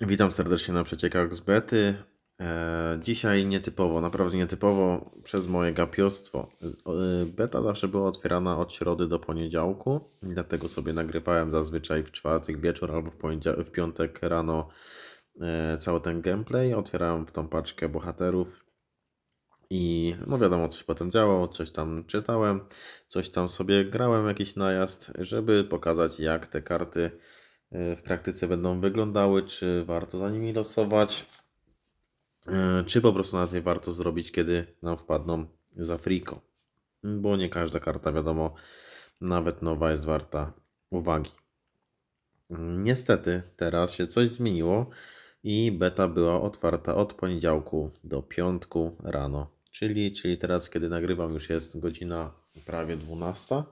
Witam serdecznie na przeciekach z bety. E, dzisiaj nietypowo, naprawdę nietypowo przez moje gapiostwo. E, Beta zawsze była otwierana od środy do poniedziałku, dlatego sobie nagrywałem zazwyczaj w czwartek wieczór albo w, w piątek rano e, cały ten gameplay. Otwierałem w tą paczkę bohaterów i no wiadomo, coś potem działo, coś tam czytałem, coś tam sobie grałem, jakiś najazd, żeby pokazać jak te karty w praktyce będą wyglądały, czy warto za nimi losować, e, czy po prostu nawet nie warto zrobić, kiedy nam wpadną za friko. Bo nie każda karta, wiadomo, nawet nowa jest warta uwagi. Niestety teraz się coś zmieniło i beta była otwarta od poniedziałku do piątku rano. Czyli, czyli teraz, kiedy nagrywam, już jest godzina prawie 12.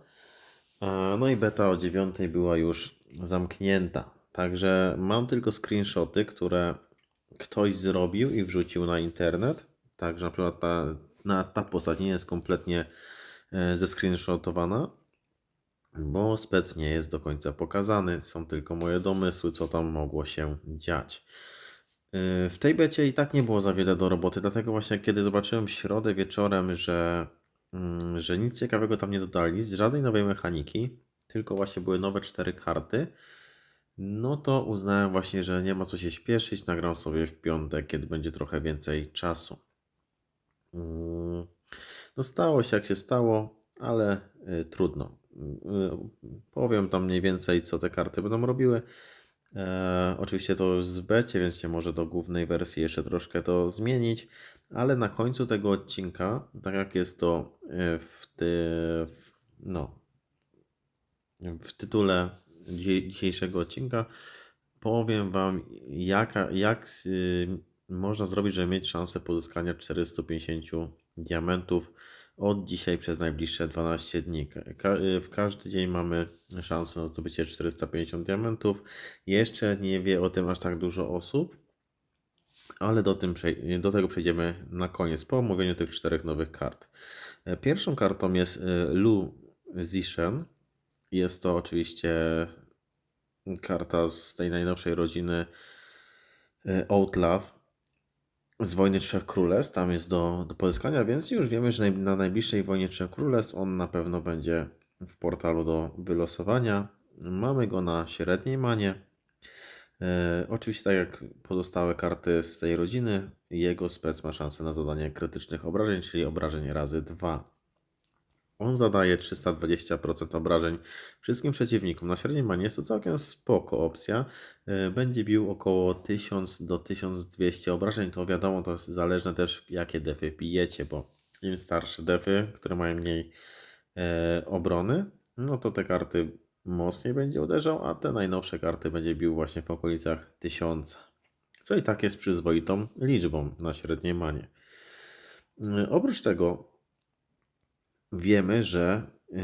E, No i beta o 9 była już zamknięta. Także mam tylko screenshoty, które ktoś zrobił i wrzucił na internet. Także na przykład ta, na, ta postać nie jest kompletnie e, zescreenshotowana, bo spec nie jest do końca pokazany. Są tylko moje domysły, co tam mogło się dziać. Yy, W tej becie i tak nie było za wiele do roboty, dlatego właśnie kiedy zobaczyłem w środę wieczorem, że, że nic ciekawego tam nie dodali, z żadnej nowej mechaniki, tylko właśnie były nowe cztery karty, no to uznałem właśnie, że nie ma co się śpieszyć, nagram sobie w piątek, kiedy będzie trochę więcej czasu. Mm, No stało się jak się stało, ale y, trudno. Y, powiem tam mniej więcej, co te karty będą robiły. E, oczywiście to jest w becie, więc się może do głównej wersji jeszcze troszkę to zmienić, ale na końcu tego odcinka, tak jak jest to y, w, ty, w, no, w tytule dzi- dzisiejszego odcinka, powiem Wam, jaka, jak y, można zrobić, żeby mieć szansę pozyskania 450 diamentów od dzisiaj przez najbliższe 12 dni. Y, w każdy dzień mamy szansę na zdobycie 450 diamentów. Jeszcze nie wie o tym aż tak dużo osób, ale do, tym do tego przejdziemy na koniec, po omówieniu tych czterech nowych kart. E, Pierwszą kartą jest y, Lu Zishen. Jest to oczywiście karta z tej najnowszej rodziny e, Outlaw z Wojny Trzech Królestw. Tam jest do, do pozyskania, więc już wiemy, że na najbliższej Wojnie Trzech Królestw on na pewno będzie w portalu do wylosowania. Mamy go na średniej manie. E, oczywiście, tak jak pozostałe karty z tej rodziny, jego spec ma szansę na zadanie krytycznych obrażeń, czyli obrażeń razy 2. On zadaje 320% obrażeń wszystkim przeciwnikom. Na średniej manie jest to całkiem spoko opcja. E, Będzie bił około 1000 do 1200 obrażeń. To wiadomo, to jest zależne też jakie defy pijecie, bo im starsze defy, które mają mniej e, obrony, no to te karty mocniej będzie uderzał, a te najnowsze karty będzie bił właśnie w okolicach 1000. Co i tak jest przyzwoitą liczbą na średniej manie. E, Oprócz tego wiemy, że yy,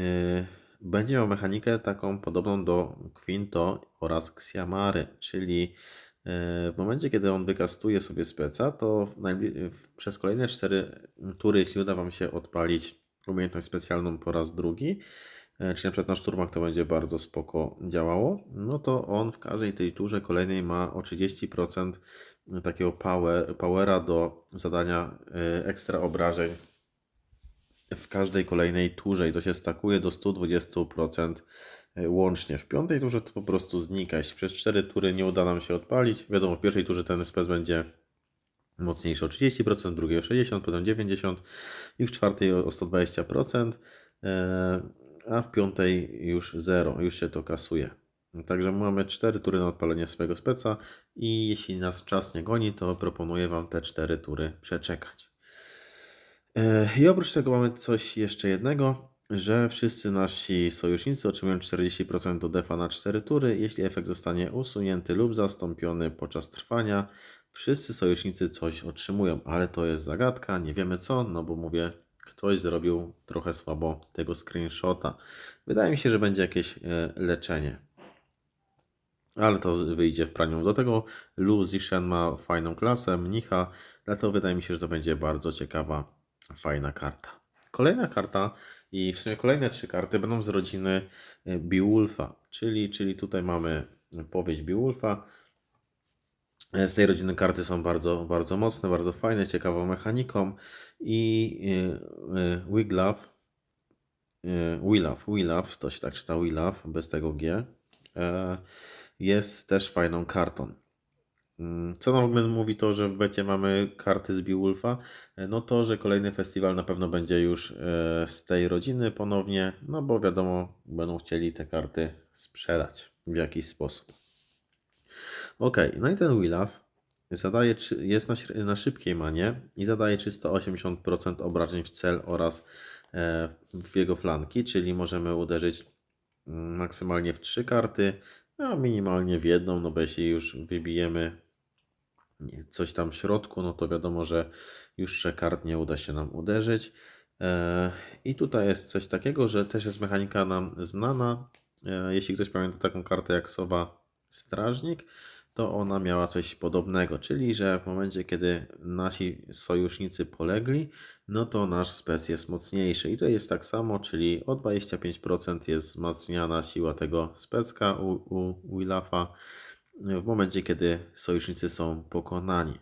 będzie miał mechanikę taką podobną do Quinto oraz Xiamary, czyli yy, w momencie, kiedy on wykastuje sobie speca, to przez kolejne 4 tury, jeśli uda Wam się odpalić umiejętność specjalną po raz drugi, yy, czyli na przykład na szturmach to będzie bardzo spoko działało, no to on w każdej tej turze kolejnej ma o 30% takiego power, powera do zadania yy, ekstra obrażeń w każdej kolejnej turze i to się stakuje do 120% łącznie. W piątej turze to po prostu znika. Jeśli przez 4 tury nie uda nam się odpalić, wiadomo, w pierwszej turze ten spec będzie mocniejszy o 30%, w drugiej o 60%, potem 90% i w czwartej o o 120%, e, a w piątej już 0, już się to kasuje. Także mamy 4 tury na odpalenie swojego speca i jeśli nas czas nie goni, to proponuję Wam te 4 tury przeczekać. E, I oprócz tego mamy coś jeszcze jednego, że wszyscy nasi sojusznicy otrzymują 40% do defa na 4 tury, jeśli efekt zostanie usunięty lub zastąpiony podczas trwania. Wszyscy sojusznicy coś otrzymują, ale to jest zagadka, nie wiemy co, no bo mówię, ktoś zrobił trochę słabo tego screenshota. Wydaje mi się, że będzie jakieś e, leczenie. Ale to wyjdzie w praniu. Do tego Lu Zishen ma fajną klasę, mnicha, dlatego wydaje mi się, że to będzie bardzo ciekawa, fajna karta. Kolejna karta i w sumie kolejne trzy karty będą z rodziny e, Beowulfa, czyli, czyli tutaj mamy powieść Beowulfa. E, Z tej rodziny karty są bardzo, bardzo mocne, bardzo fajne, ciekawą mechaniką i Wiglove, y, Willove, Willove, to się tak czyta Willove, bez tego G, e, jest też fajną kartą. Mm, Co nam mówi to, że w becie mamy karty z Beowulfa? E, No to, że kolejny festiwal na pewno będzie już e, z tej rodziny ponownie, no bo wiadomo, będą chcieli te karty sprzedać w jakiś sposób. Ok, no i ten Willaf zadaje, jest na, na szybkiej manie i zadaje 380% obrażeń w cel oraz e, w jego flanki, czyli możemy uderzyć mm, maksymalnie w trzy karty, a minimalnie w jedną, no bo jeśli już wybijemy coś tam w środku, no to wiadomo, że już kart nie uda się nam uderzyć. E, I tutaj jest coś takiego, że też jest mechanika nam znana. E, Jeśli ktoś pamięta taką kartę jak Sowa Strażnik, to ona miała coś podobnego, czyli że w momencie, kiedy nasi sojusznicy polegli, no to nasz spec jest mocniejszy. I to jest tak samo, czyli o 25% jest wzmacniana siła tego specka u, u Willafa w momencie, kiedy sojusznicy są pokonani.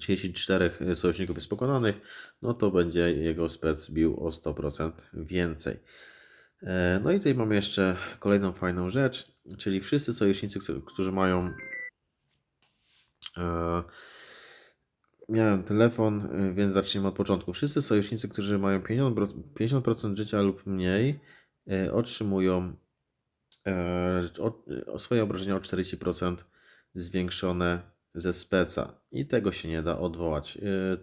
Czyli jeśli czterech sojuszników jest pokonanych, no to będzie jego spec bił o 100% więcej. E, No i tutaj mamy jeszcze kolejną fajną rzecz, czyli wszyscy sojusznicy, którzy- mają. E, miałem telefon, e, więc zacznijmy od początku. Wszyscy sojusznicy, którzy mają 50%, 50% życia lub mniej, e, otrzymują e, o, o swoje obrażenia o 40% zwiększone ze speca. I tego się nie da odwołać. E,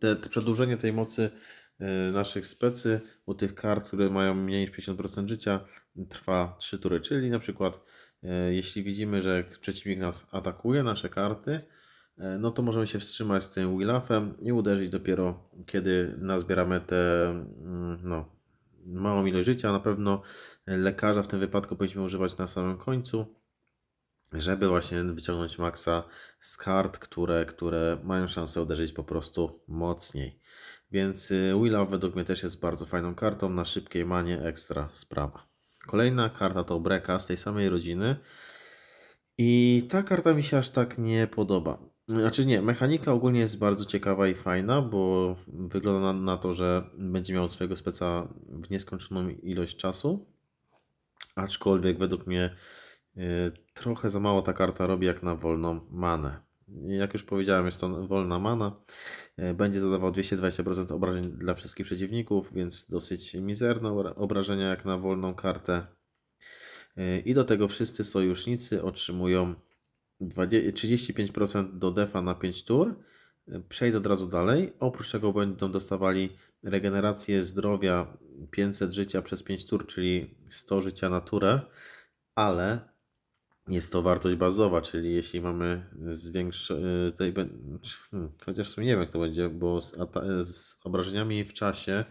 te, te przedłużenie tej mocy e, naszych specy u tych kart, które mają mniej niż 50% życia, trwa 3 tury. Czyli na przykład, e, jeśli widzimy, że przeciwnik nas atakuje, nasze karty, e, no to możemy się wstrzymać z tym Willafem i uderzyć dopiero, kiedy nazbieramy tę mm, no, małą ilość życia. Na pewno lekarza w tym wypadku powinniśmy używać na samym końcu żeby właśnie wyciągnąć maksa z kart, które, które mają szansę uderzyć po prostu mocniej. Więc y, Willa według mnie też jest bardzo fajną kartą, na szybkiej manie ekstra sprawa. Kolejna karta to Breka z tej samej rodziny. I ta karta mi się aż tak nie podoba. Znaczy nie, mechanika ogólnie jest bardzo ciekawa i fajna, bo wygląda na, na to, że będzie miał swojego speca w nieskończoną ilość czasu. Aczkolwiek według mnie y, trochę za mało ta karta robi jak na wolną manę. Jak już powiedziałem, jest to wolna mana. Y, Będzie zadawał 220% obrażeń dla wszystkich przeciwników, więc dosyć mizerne obra- obrażenia jak na wolną kartę. Y, I do tego wszyscy sojusznicy otrzymują 20 35% do defa na 5 tur. Przejdę od razu dalej. Oprócz tego będą dostawali regenerację zdrowia 500 życia przez 5 tur, czyli 100 życia na turę, ale jest to wartość bazowa, czyli jeśli mamy zwiększ... y, hmm, chociaż w sumie nie wiem jak to będzie, bo z, z obrażeniami w czasie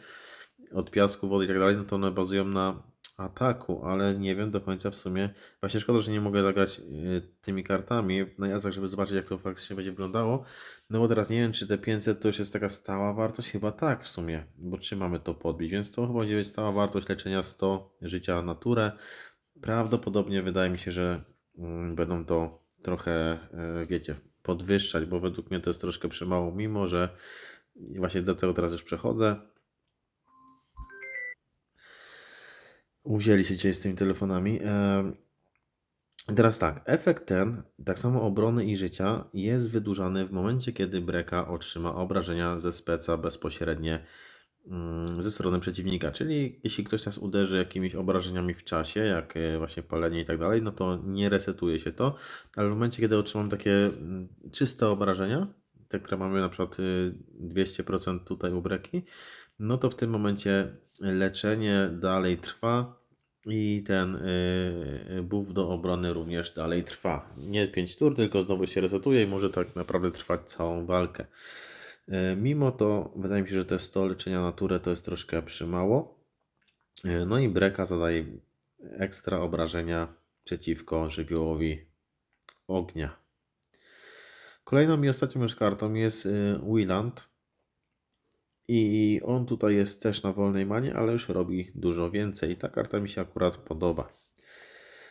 od piasku, wody i tak dalej, no to one bazują na ataku, ale nie wiem do końca w sumie. Właśnie szkoda, że nie mogę zagrać y, tymi kartami na jazdach, żeby zobaczyć jak to faktycznie będzie wyglądało. No bo teraz nie wiem, czy te 500 to już jest taka stała wartość? Chyba tak w sumie, bo czy mamy to podbić, więc to chyba będzie stała wartość leczenia 100 życia naturę. Prawdopodobnie wydaje mi się, że mm, będą to trochę, e, wiecie, podwyższać, bo według mnie to jest troszkę przemało, mimo że właśnie do tego teraz już przechodzę. Uwzięli się dzisiaj z tymi telefonami. Teraz tak, efekt ten, tak samo obrony i życia, jest wydłużany w momencie, kiedy Breka otrzyma obrażenia ze speca bezpośrednie mm, ze strony przeciwnika. Czyli jeśli ktoś nas uderzy jakimiś obrażeniami w czasie, jak e, właśnie palenie i tak dalej, no to nie resetuje się to, ale w momencie, kiedy otrzymam takie mm, czyste obrażenia, te, które mamy na przykład y, 200% tutaj u Breki, no to w tym momencie leczenie dalej trwa i ten y, buff do obrony również dalej trwa. Nie 5 tur, tylko znowu się resetuje i może tak naprawdę trwać całą walkę. Y, Mimo to wydaje mi się, że te 100 leczenia naturę to jest troszkę przymało. Y, No i Breka zadaje ekstra obrażenia przeciwko żywiołowi ognia. Kolejną i ostatnią już kartą jest Willand. I on tutaj jest też na wolnej manie, ale już robi dużo więcej. Ta karta mi się akurat podoba.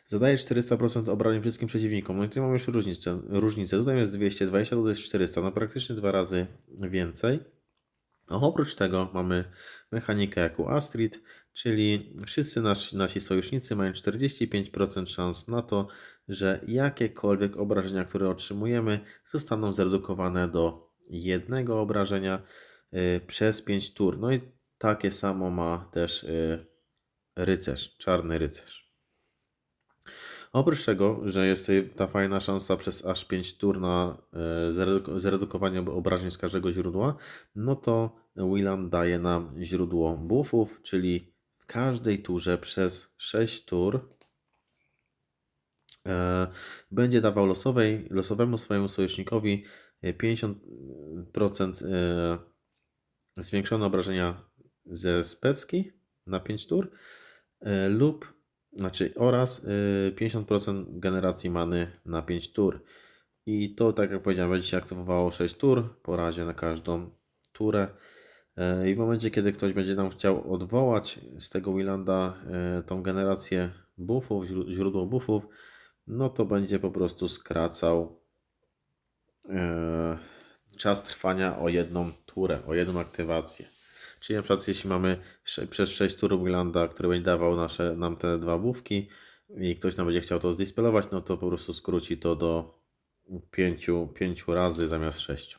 Zadaje 400% obrażeń wszystkim przeciwnikom. No i tu mamy już różnicę. różnicę. Tutaj jest 220, tutaj jest 400. No praktycznie dwa razy więcej. A oprócz tego mamy mechanikę jak u Astrid, czyli wszyscy nasi, nasi sojusznicy mają 45% szans na to, że jakiekolwiek obrażenia, które otrzymujemy, zostaną zredukowane do jednego obrażenia przez 5 tur. No i takie samo ma też y, rycerz, czarny rycerz. Oprócz tego, że jest ta fajna szansa przez aż 5 tur na zreduko- zredukowanie obrażeń z każdego źródła, no to Willan daje nam źródło buffów, czyli w każdej turze przez 6 tur będzie dawał losowej, losowemu swojemu sojusznikowi e, 50% e, zwiększone obrażenia ze specki na 5 tur e, lub znaczy oraz y, 50% generacji many na 5 tur. I to, tak jak powiedziałem, będzie się aktywowało 6 tur po razie na każdą turę. E, I w momencie, kiedy ktoś będzie nam chciał odwołać z tego Willanda e, tą generację buffów, źró- źródło buffów, no to będzie po prostu skracał e, czas trwania o jedną turę, o jedną aktywację. Czyli na przykład jeśli mamy przez 6 tur Willanda, który będzie dawał nasze, nam te dwa buffki i ktoś nam będzie chciał to zdispelować, no to po prostu skróci to do 5, 5 razy zamiast 6.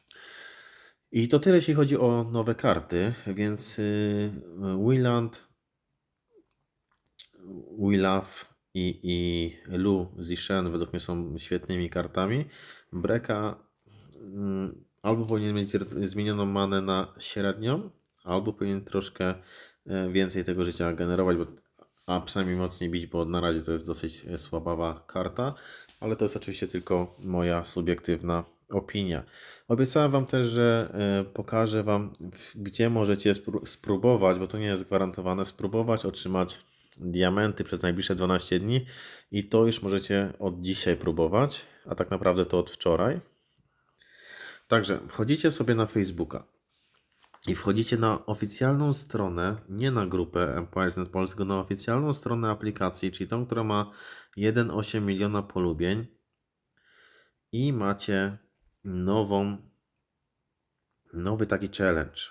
I to tyle jeśli chodzi o nowe karty, więc yy, Willand, Willaf i, i Lu Zishen według mnie są świetnymi kartami. Breka mm, albo powinien mieć zmienioną manę na średnią, albo powinien troszkę e, więcej tego życia generować, bo, a przynajmniej mocniej bić, bo na razie to jest dosyć e, słabawa karta, ale to jest oczywiście tylko moja subiektywna opinia. Obiecałem Wam też, że e, pokażę Wam, gdzie możecie spró- spróbować, bo to nie jest gwarantowane, spróbować otrzymać diamenty przez najbliższe 12 dni i to już możecie od dzisiaj próbować, a tak naprawdę to od wczoraj. Także wchodzicie sobie na Facebooka i wchodzicie na oficjalną stronę, nie na grupę Empiresnet Polska, tylko na oficjalną stronę aplikacji, czyli tą, która ma 1,8 miliona polubień i macie nową, nowy taki challenge.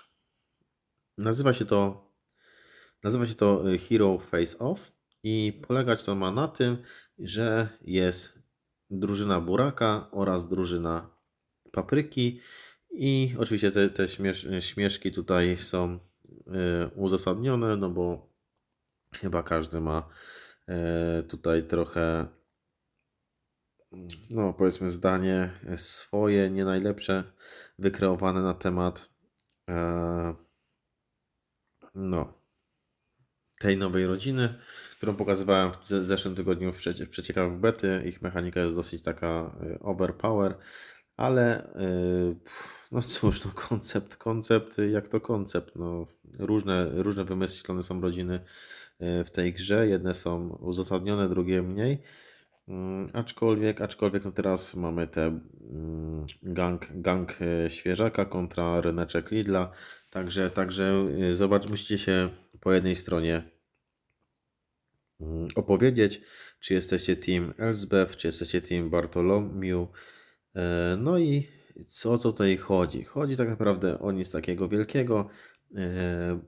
Nazywa się to nazywa się to y, Hero Face Off i polegać to ma na tym, że jest drużyna Buraka oraz drużyna Papryki i oczywiście te, te śmiesz, śmieszki tutaj są y, uzasadnione, no bo chyba każdy ma y, tutaj trochę no powiedzmy zdanie swoje, nie najlepsze, wykreowane na temat e, no tej nowej rodziny, którą pokazywałem w ze- zeszłym tygodniu w w przeciekach bety. Ich mechanika jest dosyć taka overpower, ale y, no cóż, no koncept, koncept, y, jak to koncept, no różne, różne wymyślone są rodziny y, w tej grze, jedne są uzasadnione, drugie mniej. Mm, Aczkolwiek, aczkolwiek no teraz mamy te mm, gang, gang e, świeżaka kontra ryneczek Lidla. Także, także y, zobacz, musicie się po jednej stronie mm, opowiedzieć, czy jesteście team Elsbeth, czy jesteście team Bartolomew. E, No i o co tutaj chodzi? Chodzi tak naprawdę o nic takiego wielkiego. E,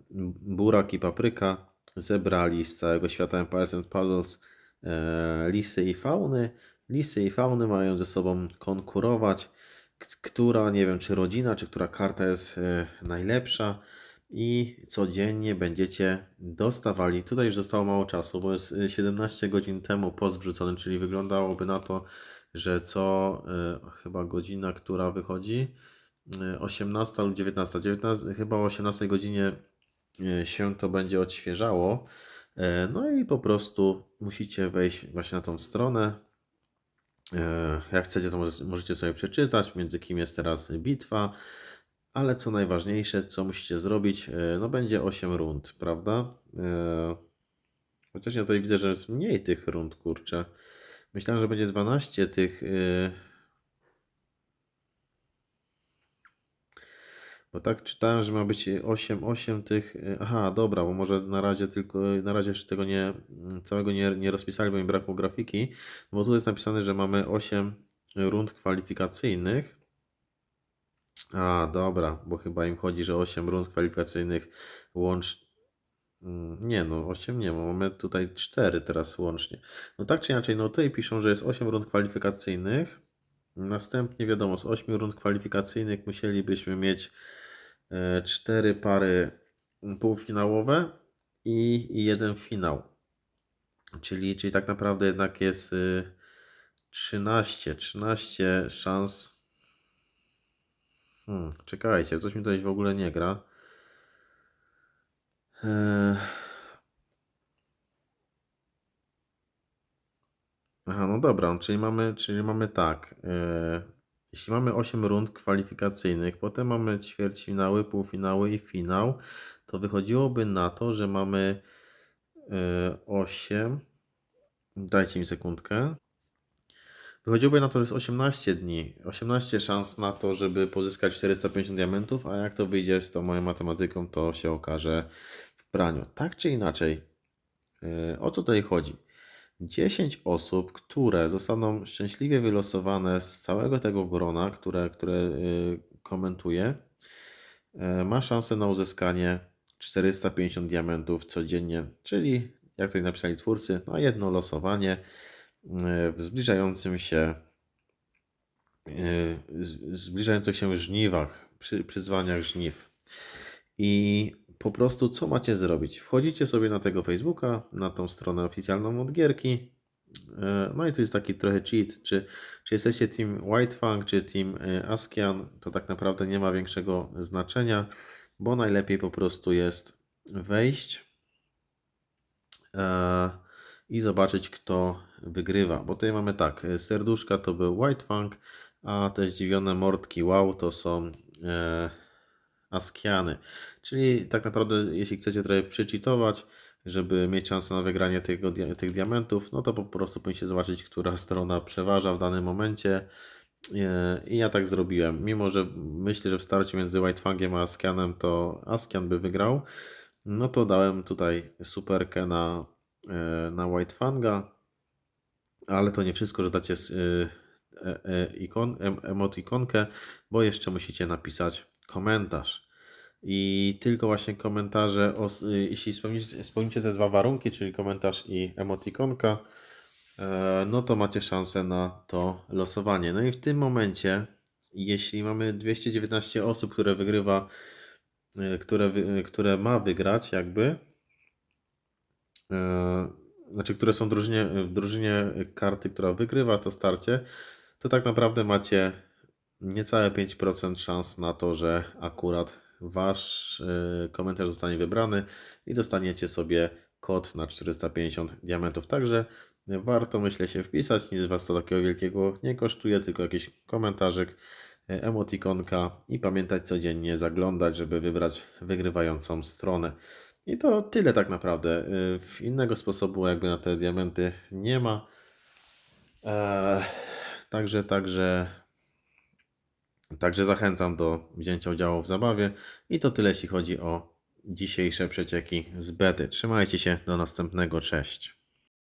Burak i Papryka zebrali z całego świata Empires and Puzzles e, lisy i fauny. Lisy i fauny mają ze sobą konkurować, która, nie wiem, czy rodzina, czy która karta jest najlepsza. I codziennie będziecie dostawali. Tutaj już zostało mało czasu, bo jest e, 17 godzin temu post wrzucony, czyli wyglądałoby na to, że co e, chyba godzina, która wychodzi, e, 18 lub 19, 19 chyba o 18 godzinie e, się to będzie odświeżało. E, No i po prostu musicie wejść właśnie na tą stronę. E, Jak chcecie, to może- możecie sobie przeczytać, między kim jest teraz bitwa. Ale co najważniejsze, co musicie zrobić, e, no będzie 8 rund, prawda? E, Chociaż ja tutaj widzę, że jest mniej tych rund, kurczę. Myślałem, że będzie 12 tych. e, Bo tak czytałem, że ma być 8, 8 tych. y, Aha, dobra, bo może na razie tylko, na razie jeszcze tego nie, całego nie, nie rozpisali, bo mi brakło grafiki. Bo tu jest napisane, że mamy 8 rund kwalifikacyjnych. A, dobra, bo chyba im chodzi, że 8 rund kwalifikacyjnych łącz. Mm, Nie, no 8 nie ma, mamy tutaj 4 teraz łącznie. No tak czy inaczej, no tutaj piszą, że jest 8 rund kwalifikacyjnych. Następnie wiadomo, z 8 rund kwalifikacyjnych musielibyśmy mieć 4 pary półfinałowe i, i jeden finał. Czyli, czyli tak naprawdę jednak jest y, 13, 13 szans. Hmm, czekajcie, coś mi tutaj w ogóle nie gra. Eee, Aha, no dobra, czyli mamy, czyli mamy tak. e, jeśli mamy 8 rund kwalifikacyjnych, potem mamy ćwierćfinały, półfinały i finał, to wychodziłoby na to, że mamy e, 8. Dajcie mi sekundkę. Wychodziłoby na to, że jest 18 dni, 18 szans na to, żeby pozyskać 450 diamentów, a jak to wyjdzie z tą moją matematyką, to się okaże praniu. Tak czy inaczej, e, o co tutaj chodzi? 10 osób, które zostaną szczęśliwie wylosowane z całego tego grona, które, które y, komentuje, y, ma szansę na uzyskanie 450 diamentów codziennie, czyli jak tutaj napisali twórcy, na jedno losowanie y, w zbliżającym się y, zbliżających się żniwach, przy, przyzwaniach żniw. I po prostu co macie zrobić? Wchodzicie sobie na tego Facebooka, na tą stronę oficjalną od gierki. E, No i tu jest taki trochę cheat, czy, czy jesteście team Whitefang, czy team e, Askian, to tak naprawdę nie ma większego znaczenia, bo najlepiej po prostu jest wejść e, i zobaczyć, kto wygrywa. Bo tutaj mamy tak, serduszka to był Whitefang, a te zdziwione mordki wow to są Askiany. Czyli tak naprawdę, jeśli chcecie trochę przycheatować, żeby mieć szansę na wygranie tego, tych diamentów, no to po prostu powinniście zobaczyć, która strona przeważa w danym momencie. E, I ja tak zrobiłem. Mimo, że myślę, że w starciu między Whitefangiem a Askianem to Askian by wygrał, no to dałem tutaj superkę na, e, na Whitefanga, ale to nie wszystko, że dacie e, ikon, em, emotikonkę, bo jeszcze musicie napisać komentarz. I tylko właśnie komentarze, y, jeśli spełnicie, spełnicie te dwa warunki, czyli komentarz i emotikonka, e, no to macie szansę na to losowanie. No i w tym momencie, jeśli mamy 219 osób, które wygrywa, e, które, wy- które ma wygrać, jakby, e, znaczy, które są w drużynie, w drużynie karty, która wygrywa to starcie, to tak naprawdę macie niecałe 5% szans na to, że akurat wasz e, komentarz zostanie wybrany i dostaniecie sobie kod na 450 diamentów. Także warto, myślę, się wpisać. Nic was to takiego wielkiego nie kosztuje, tylko jakiś komentarzyk, e, emotikonka i pamiętać codziennie zaglądać, żeby wybrać wygrywającą stronę. I to tyle tak naprawdę. Y, Innego sposobu jakby na te diamenty nie ma. Eee, Także, także, także zachęcam do wzięcia udziału w zabawie. I to tyle, jeśli chodzi o dzisiejsze przecieki z bety. Trzymajcie się, do następnego, cześć.